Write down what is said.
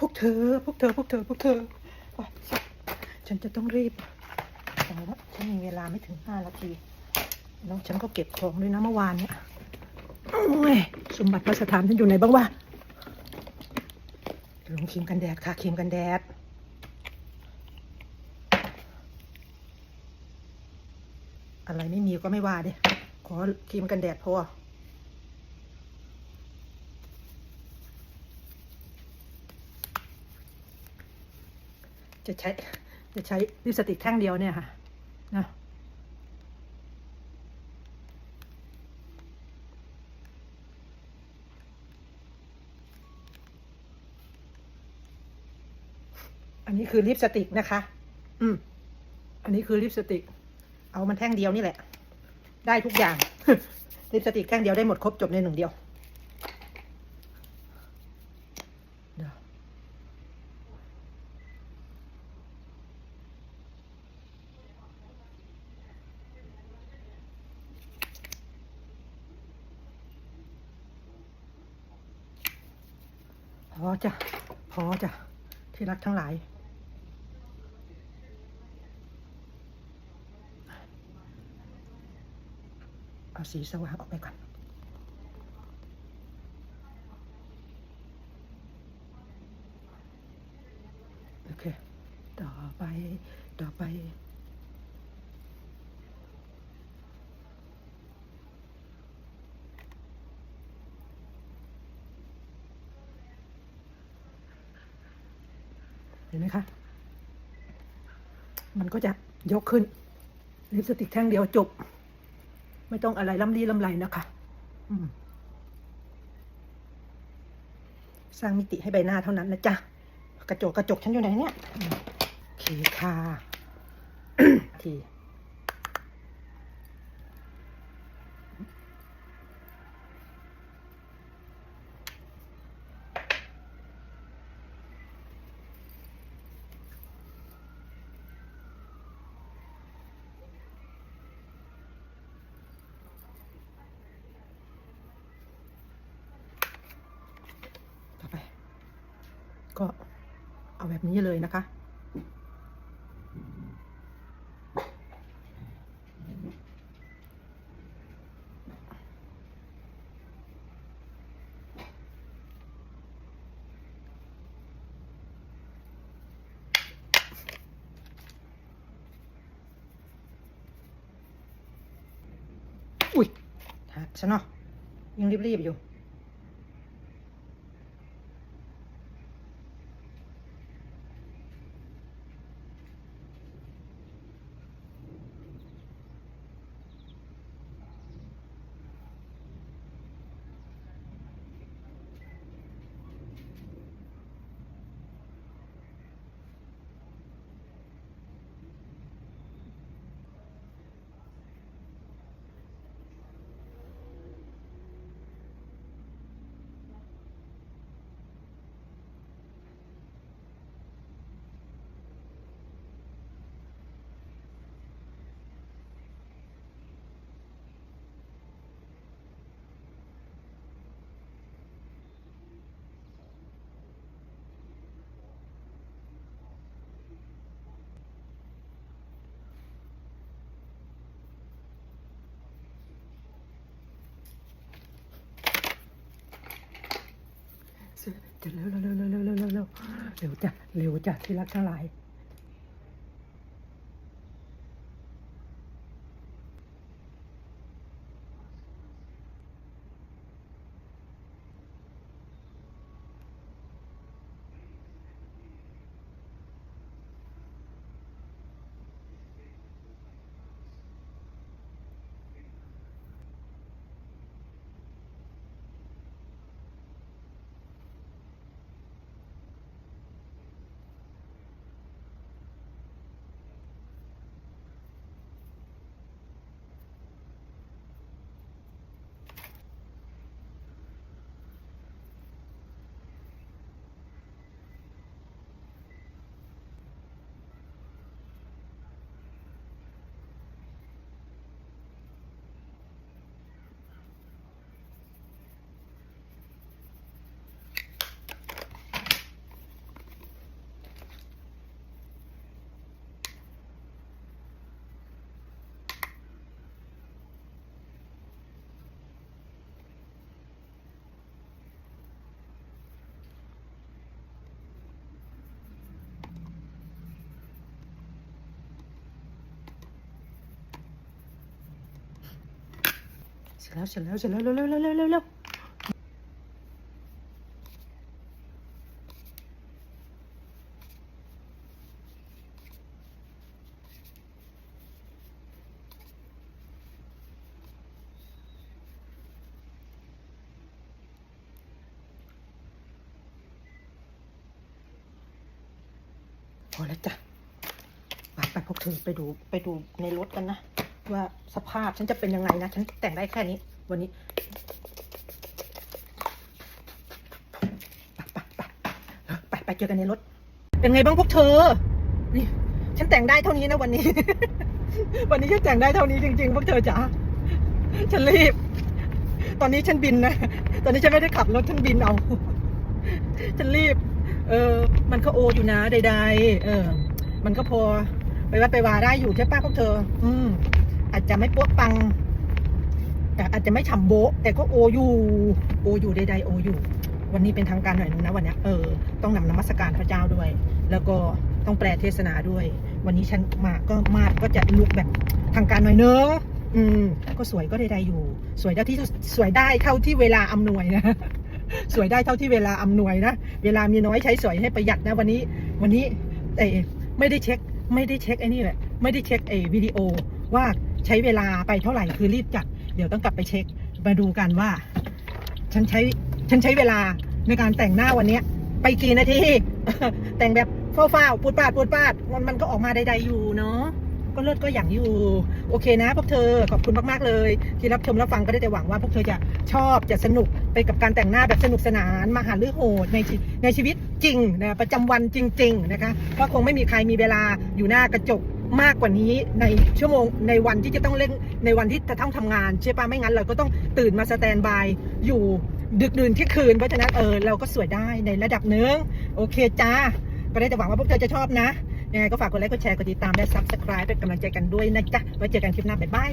พวกเธอ พวกเธอ พวกเธอ พวกเธอ ฉันจะต้องรีบแต่ว่าฉันมีเวลาไม่ถึงห้านาทีแล้วฉันก็เก็บของด้วยนะเมื่อวานเนี่ยโอ้ยสมบัติพระสถานฉันอยู่ไหนบ้างวะลงครีมกันแดดค่ะครีมกันแดดอะไรไม่มีก็ไม่ว่าเด้ขอครีมกันแดดพอ จะใช้ จะใช้ลิปสติกแท่งเดียวเนี่ยค่ะนะอันนี้คือลิปสติกนะคะ อืม อันนี้คือลิปสติก เอามันแท่งเดียวนี่แหละ ได้ทุกอย่าง ลิปสติกแท่งเดียวได้หมดครบจบในหนึ่งเดียวเดี๋ยวพ อจ้ะ พอจ้ะ ที่รักทั้งหลาย เอาสีสว่างออกไปก่อนโอเค ต่อไป ต่อไป เห็นไหมคะ มันก็จะยกขึ้นลิปสติกแท่งเดียวจบ ไม่ต้องอะไรล้ำลีล้ำไรนะคะสร้างมิติให้ใบหน้าเท่านั้นนะจ๊ะ กระจกกระจกฉันอยู่ไหนเนี่ยโอเคค่ะที ต่อไป ก็เอาแบบนี้เลยนะคะ อุ้ยหักฉันเนาะยังรีบๆอยู่ จะเร็วเร็วเร็วเร็วเร็วเร็วเร็วจ้ะเร็วจ้ะที่รักทั้งหลาย ร็จแล้วเสร็จแล้วเสร็จแล้วเร็วเร็วเร็วเร็วเร็วเร็วพอแล้วจ้ะไปไปพวกเธอไปดูไปดูในรถกันนะ ว่าสภาพฉันจะเป็นยังไงนะ ฉันแต่งได้แค่นี้ วันนี้ไปไปไปเจอกันในรถ เป็นไงบ้างพวกเธอ นี่ ฉันแต่งได้เท่านี้นะวันนี้ วันนี้ฉันแต่งได้เท่านี้จริง ๆ พวกเธอจ๋า ฉันรีบ ตอนนี้ฉันบินนะ ตอนนี้ฉันไม่ได้ขับรถฉันบินเอา ฉันรีบ เออ มันก็โออยู่นะใดๆ เออ มันก็พอไปวัดไปวาได้อยู่ใช่ป้าพวกเธอ อืม อาจจะไม่ปั๊วปัง แต่อาจจะไม่ฉ่ำโบะแต่ก็โออยู่โออยู่ใดๆโออยู่ วันนี้เป็นทางการหน่อยนึงนะวันนี้เออต้องนำนมัสการพระเจ้าด้วย แล้วก็ต้องแปลเทศนาด้วย วันนี้ฉันมาก็มาก็จะลุกแบบทางการหน่อยเนึงอืมก็สวยก็ใดๆอยู่ สวยได้ที่สวยได้เท่าที่เวลาอำนวยนะสวยได้เท่าที่เวลาอำนวยนะเวลามีน้อยใช้สวยให้ประหยัดนะวันนี้ วันนี้เออไม่ได้เช็ค ไม่ได้เช็คไอ้นี่แหละ ไม่ได้เช็คไอ้วิดีโอว่า ใช้เวลาไปเท่าไหร่คือรีบจัด เดี๋ยวต้องกลับไปเช็คมาดูกันว่า ฉันใช้ฉันใช้เวลาในการแต่งหน้าวันเนี้ย ไปกี่นาทีแต่งแบบฟ้าๆปูดปาดปูดปาดมันมันก็ออกมาใดๆอยู่เนาะก็เลิศก็อย่างอยู่ โอเคนะพวกเธอขอบคุณมากๆเลย ที่รับชมรับฟังก็ได้แต่หวังว่าพวกเธอจะชอบจะสนุกไปกับการแต่งหน้าแบบสนุกสนานมาหาเรื่องโหดในในชีวิตจริงนะประจำวันจริง ๆ นะคะเพราะคงไม่มีใครมีเวลาอยู่หน้ากระจก มากกว่านี้ในชั่วโมงในวันที่จะต้องเล่นในวันที่จะต้องทำงานใช่ปะไม่งั้นเราก็ต้องตื่นมาสแตนบายอยู่ดึกดื่นที่คืนเพราะฉะนั้นเออเราก็สวยได้ในระดับหนึ่งโอเคจ้า ก็ได้แต่หวังว่าพวกเธอจะชอบนะยังไงก็ฝากกดไลค์กดแชร์กดติดตามและซับสไคร b e เป็นกำลังใจกันด้วยนะจ๊ะไว้เจอกันคลิปหน้าบ๊ายบาย